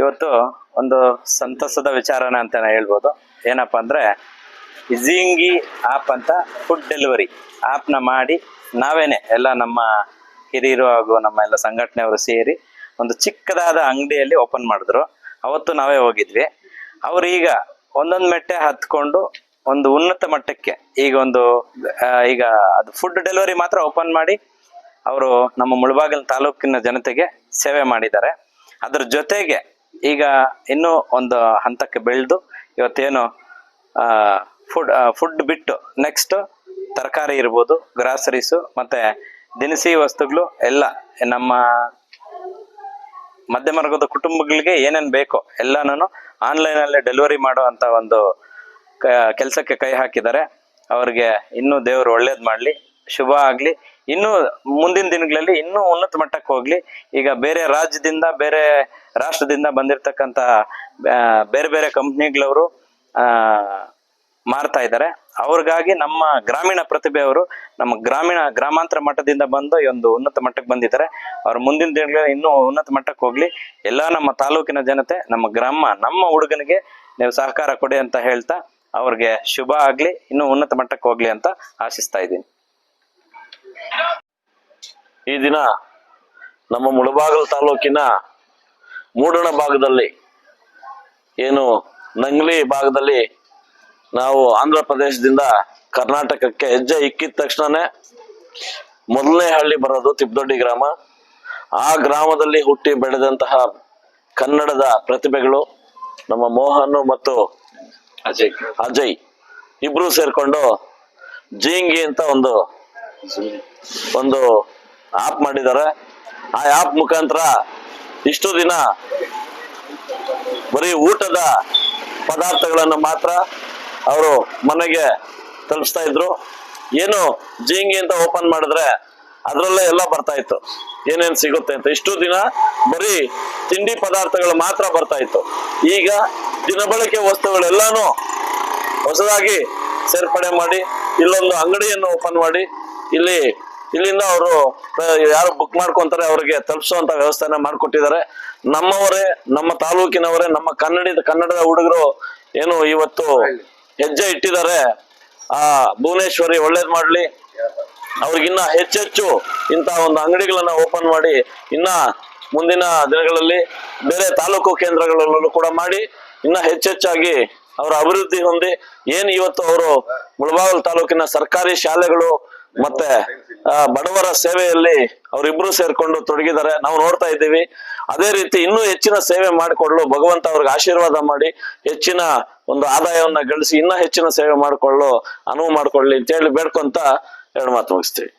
ಇವತ್ತು ಒಂದು ಸಂತಸದ ವಿಚಾರನ ಅಂತ ಹೇಳ್ಬೋದು. ಏನಪ್ಪ ಅಂದರೆ ಇಝಿಂಗಿ ಆಪ್ ಅಂತ ಫುಡ್ ಡೆಲಿವರಿ ಆಪ್ನ ಮಾಡಿ ನಾವೇನೆ ಎಲ್ಲ ನಮ್ಮ ಹಿರಿಯರು ಹಾಗೂ ನಮ್ಮ ಎಲ್ಲ ಸಂಘಟನೆಯವರು ಸೇರಿ ಒಂದು ಚಿಕ್ಕದಾದ ಅಂಗಡಿಯಲ್ಲಿ ಓಪನ್ ಮಾಡಿದ್ರು. ಅವತ್ತು ನಾವೇ ಹೋಗಿದ್ವಿ. ಅವ್ರು ಈಗ ಒಂದೊಂದು ಮೆಟ್ಟೆ ಹತ್ಕೊಂಡು ಒಂದು ಉನ್ನತ ಮಟ್ಟಕ್ಕೆ ಈಗ ಒಂದು ಈಗ ಅದು ಫುಡ್ ಡೆಲಿವರಿ ಮಾತ್ರ ಓಪನ್ ಮಾಡಿ ಅವರು ನಮ್ಮ ಮುಳಬಾಗಿಲು ತಾಲೂಕಿನ ಜನತೆಗೆ ಸೇವೆ ಮಾಡಿದ್ದಾರೆ. ಅದ್ರ ಜೊತೆಗೆ ಈಗ ಇನ್ನೂ ಒಂದು ಹಂತಕ್ಕೆ ಬೆಳೆದು ಇವತ್ತೇನು ಫುಡ್ ಫುಡ್ ಬಿಟ್ಟು ನೆಕ್ಸ್ಟ್ ತರಕಾರಿ ಇರ್ಬೋದು ಗ್ರಾಸರೀಸು ಮತ್ತು ದಿನಸಿ ವಸ್ತುಗಳು ಎಲ್ಲ ನಮ್ಮ ಮಧ್ಯಮ ವರ್ಗದ ಕುಟುಂಬಗಳಿಗೆ ಏನೇನು ಬೇಕೋ ಎಲ್ಲನೂ ಆನ್ಲೈನಲ್ಲೇ ಡೆಲಿವರಿ ಮಾಡೋ ಅಂತ ಒಂದು ಕೆಲಸಕ್ಕೆ ಕೈ ಹಾಕಿದ್ದಾರೆ. ಅವ್ರಿಗೆ ಇನ್ನೂ ದೇವರು ಒಳ್ಳೇದು ಮಾಡಲಿ, ಶುಭ ಆಗ್ಲಿ. ಇನ್ನು ಮುಂದಿನ ದಿನಗಳಲ್ಲಿ ಇನ್ನೂ ಉನ್ನತ ಮಟ್ಟಕ್ಕೆ ಹೋಗ್ಲಿ. ಈಗ ಬೇರೆ ರಾಜ್ಯದಿಂದ, ಬೇರೆ ರಾಷ್ಟ್ರದಿಂದ ಬಂದಿರತಕ್ಕಂತಹ ಬೇರೆ ಬೇರೆ ಕಂಪ್ನಿಗಳವರು, ಆ, ಮಾರ್ತಾ ಇದ್ದಾರೆ. ಅವ್ರಿಗಾಗಿ ನಮ್ಮ ಗ್ರಾಮೀಣ ಪ್ರತಿಭೆಯವರು ನಮ್ಮ ಗ್ರಾಮೀಣ, ಗ್ರಾಮಾಂತರ ಮಟ್ಟದಿಂದ ಬಂದು ಈ ಒಂದು ಉನ್ನತ ಮಟ್ಟಕ್ಕೆ ಬಂದಿದ್ದಾರೆ. ಅವ್ರ ಮುಂದಿನ ದಿನಗಳಲ್ಲಿ ಇನ್ನೂ ಉನ್ನತ ಮಟ್ಟಕ್ಕೆ ಹೋಗ್ಲಿ. ಎಲ್ಲ ನಮ್ಮ ತಾಲೂಕಿನ ಜನತೆ, ನಮ್ಮ ಗ್ರಾಮ, ನಮ್ಮ ಹುಡುಗನಿಗೆ ನೀವು ಸಹಕಾರ ಕೊಡಿ ಅಂತ ಹೇಳ್ತಾ ಅವ್ರಿಗೆ ಶುಭ ಆಗ್ಲಿ, ಇನ್ನೂ ಉನ್ನತ ಮಟ್ಟಕ್ಕೆ ಹೋಗ್ಲಿ ಅಂತ ಆಶಿಸ್ತಾ ಇದ್ದೀನಿ. ಈ ದಿನ ನಮ್ಮ ಮುಳಬಾಗಲು ತಾಲೂಕಿನ ಮೂಡಣ ಭಾಗದಲ್ಲಿ ಏನು ನಂಗ್ಲಿ ಭಾಗದಲ್ಲಿ ನಾವು ಆಂಧ್ರ ಪ್ರದೇಶದಿಂದ ಕರ್ನಾಟಕಕ್ಕೆ ಹೆಜ್ಜೆ ಇಕ್ಕಿದ ತಕ್ಷಣನೇ ಮೊದಲನೇ ಹಳ್ಳಿ ಬರೋದು ತಿಪ್ಪದೊಡ್ಡಿ ಗ್ರಾಮ. ಆ ಗ್ರಾಮದಲ್ಲಿ ಹುಟ್ಟಿ ಬೆಳೆದಂತಹ ಕನ್ನಡದ ಪ್ರತಿಭೆಗಳು ನಮ್ಮ ಮೋಹನ್ ಮತ್ತು ಅಜಯ್. ಅಜಯ್ ಇಬ್ರು ಸೇರ್ಕೊಂಡು ಜೀಂಗಿ ಅಂತ ಒಂದು ಒಂದು ಆಪ್ ಮಾಡಿದ್ದಾರೆ. ಆ ಆಪ್ ಮುಖಾಂತರ ಇಷ್ಟು ದಿನ ಬರೀ ಊಟದ ಪದಾರ್ಥಗಳನ್ನು ಮಾತ್ರ ಅವರು ಮನೆಗೆ ತಲುಪಿಸ್ತಾ ಇದ್ರು. ಏನು ಜೀಂಗಿ ಅಂತ ಓಪನ್ ಮಾಡಿದ್ರೆ ಅದರಲ್ಲೇ ಎಲ್ಲ ಬರ್ತಾ ಇತ್ತು. ಏನೇನು ಸಿಗುತ್ತೆ ಅಂತ. ಇಷ್ಟು ದಿನ ಬರೀ ತಿಂಡಿ ಪದಾರ್ಥಗಳು ಮಾತ್ರ ಬರ್ತಾ ಇತ್ತು. ಈಗ ದಿನಬಳಕೆ ವಸ್ತುಗಳೆಲ್ಲಾನು ಹೊಸದಾಗಿ ಸೇರ್ಪಡೆ ಮಾಡಿ ಇಲ್ಲೊಂದು ಅಂಗಡಿಯನ್ನು ಓಪನ್ ಮಾಡಿ ಇಲ್ಲಿ ಇಲ್ಲಿಂದ ಅವರು ಯಾರು ಬುಕ್ ಮಾಡ್ಕೊಂತಾರೆ ಅವರಿಗೆ ತಲುಪಿಸುವಂತ ವ್ಯವಸ್ಥೆನ ಮಾಡಿಕೊಟ್ಟಿದ್ದಾರೆ. ನಮ್ಮವರೇ, ನಮ್ಮ ತಾಲೂಕಿನವರೇ, ನಮ್ಮ ಕನ್ನಡದ ಕನ್ನಡದ ಹುಡುಗರು ಏನು ಇವತ್ತು ಹೆಜ್ಜೆ ಇಟ್ಟಿದ್ದಾರೆ. ಆ, ಭುವನೇಶ್ವರಿ ಒಳ್ಳೇದ್ ಮಾಡ್ಲಿ. ಅವ್ರಿಗಿನ್ನ ಹೆಚ್ಚೆಚ್ಚು ಇಂತ ಒಂದು ಅಂಗಡಿಗಳನ್ನ ಓಪನ್ ಮಾಡಿ ಇನ್ನ ಮುಂದಿನ ದಿನಗಳಲ್ಲಿ ಬೇರೆ ತಾಲೂಕು ಕೇಂದ್ರಗಳಲ್ಲೂ ಕೂಡ ಮಾಡಿ ಇನ್ನ ಹೆಚ್ಚೆಚ್ಚಾಗಿ ಅವರ ಅಭಿವೃದ್ಧಿ ಹೊಂದಿ ಏನ್ ಇವತ್ತು ಅವರು ಮುಳಬಾಗಲ್ ತಾಲೂಕಿನ ಸರ್ಕಾರಿ ಶಾಲೆಗಳು ಮತ್ತೆ ಬಡವರ ಸೇವೆಯಲ್ಲಿ ಅವರಿಬ್ರು ಸೇರ್ಕೊಂಡು ತೊಡಗಿದ್ದಾರೆ. ನಾವು ನೋಡ್ತಾ ಇದ್ದೀವಿ. ಅದೇ ರೀತಿ ಇನ್ನೂ ಹೆಚ್ಚಿನ ಸೇವೆ ಮಾಡಿಕೊಳ್ಳಲು ಭಗವಂತ ಅವ್ರಿಗೆ ಆಶೀರ್ವಾದ ಮಾಡಿ, ಹೆಚ್ಚಿನ ಒಂದು ಆದಾಯವನ್ನ ಗಳಿಸಿ ಇನ್ನೂ ಹೆಚ್ಚಿನ ಸೇವೆ ಮಾಡಿಕೊಳ್ಳಲು ಅನುವು ಮಾಡಿಕೊಳ್ಳಿ ಅಂತ ಹೇಳಿ ಬೇಡ್ಕೊಂತ ಎರಡು ಮಾತು ಮುಗಿಸ್ತೀವಿ.